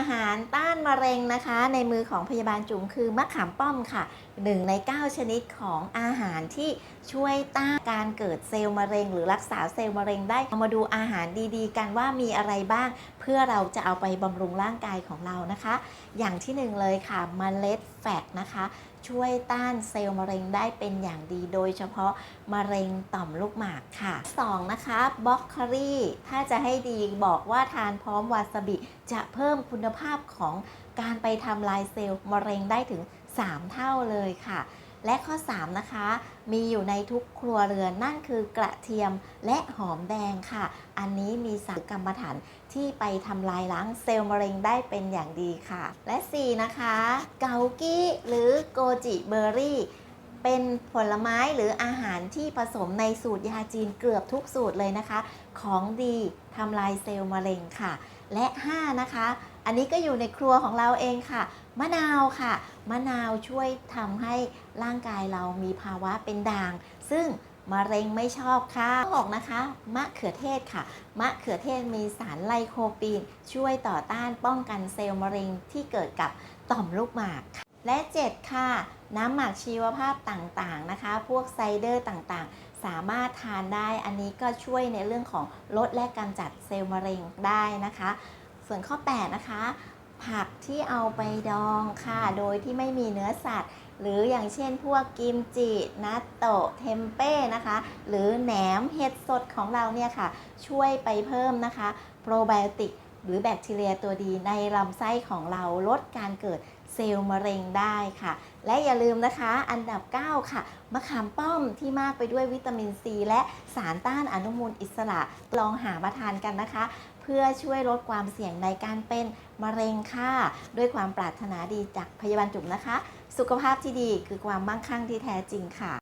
อาหารต้านมะเร็งนะคะ ในมือของพยาบาลจุ๋มคือมะขามป้อมค่ะหนึ่งใน 9 ชนิดของอาหารที่ช่วยต้านการเกิดเซลล์มะเร็ง หรือรักษาเซลล์มะเร็งได้เรามาดูอาหารดีๆ กันว่ามีอะไรบ้าง เพื่อเราจะเอาไปบำรุงร่างกายของเรานะคะ อย่างที่หนึ่งเลยค่ะมเมล็ดแฟกนะคะ ช่วยต้านเซลล์มะเร็งได้เป็นอย่างดี โดยเฉพาะมะเร็งต่อมลูกหมากค่ะ 2. นะคะบล็อกคอรี่ถ้าจะให้ดีบอกว่าทานพร้อมวาซาบิ จะเพิ่มคุณภาพของการไปทำลายเซลล์มะเร็งได้ถึง 3 เท่าเลยค่ะ และข้อ 3 นะคะ มีอยู่ในทุกครัวเรือนนั่นคือกระเทียมและหอมแดงค่ะ อันนี้มีสารกรรมฐานที่ไปทำลายล้างเซลล์มะเร็งได้เป็นอย่างดีค่ะ และ 4 นะคะ เกากี้หรือโกจิเบอร์รี่เป็นผลไม้หรืออาหารที่ผสมในสูตรยาจีนเกือบทุกสูตรเลยนะคะ ของดีทำลายเซลล์มะเร็งค่ะ และ 5 นะคะ อันนี้ก็อยู่ในครัวของเราเองค่ะ มะนาวค่ะ มะนาวช่วยทำให้ร่างกายเรามีภาวะเป็นด่าง ซึ่งมะเร็งไม่ชอบค่ะออกนะคะ มะเขือเทศค่ะ มะเขือเทศมีสารไลโคปีน ช่วยต่อต้านป้องกันเซลล์มะเร็งที่เกิดกับต่อมลูกหมากค่ะและ 7 ค่ะ น้ำหมักชีวภาพต่างๆนะคะ พวกไซเดอร์ต่างๆ สามารถทานได้อันนี้ก็ช่วยในเรื่องของลดและกำจัดเซลล์มะเร็งได้นะคะ ส่วนข้อ 8 นะคะ ผักที่เอาไปดองค่ะ โดยที่ไม่มีเนื้อสัตว์ หรืออย่างเช่นพวกกิมจินัตโตะเทมเป้นะคะ หรือแหนมเห็ดสดของเราเนี่ยค่ะ ช่วยไปเพิ่มนะคะ โปรไบโอติก หรือแบคทีเรียตัวดีในลำไส้ของเราลดการเกิดเซลล์มะเร็งได้ค่ะ และอย่าลืมนะคะ อันดับ 9 ค่ะมะขามป้อมที่มากไปด้วยวิตามินซีและสารต้านอนุมูลอิสระ ลองหามาทานกันนะคะ เพื่อช่วยลดความเสี่ยงในการเป็นมะเร็งค่ะ ด้วยความปรารถนาดีจากพยาบาลจุ๋มนะคะ สุขภาพที่ดีคือความมั่งคั่งที่แท้จริงค่ะ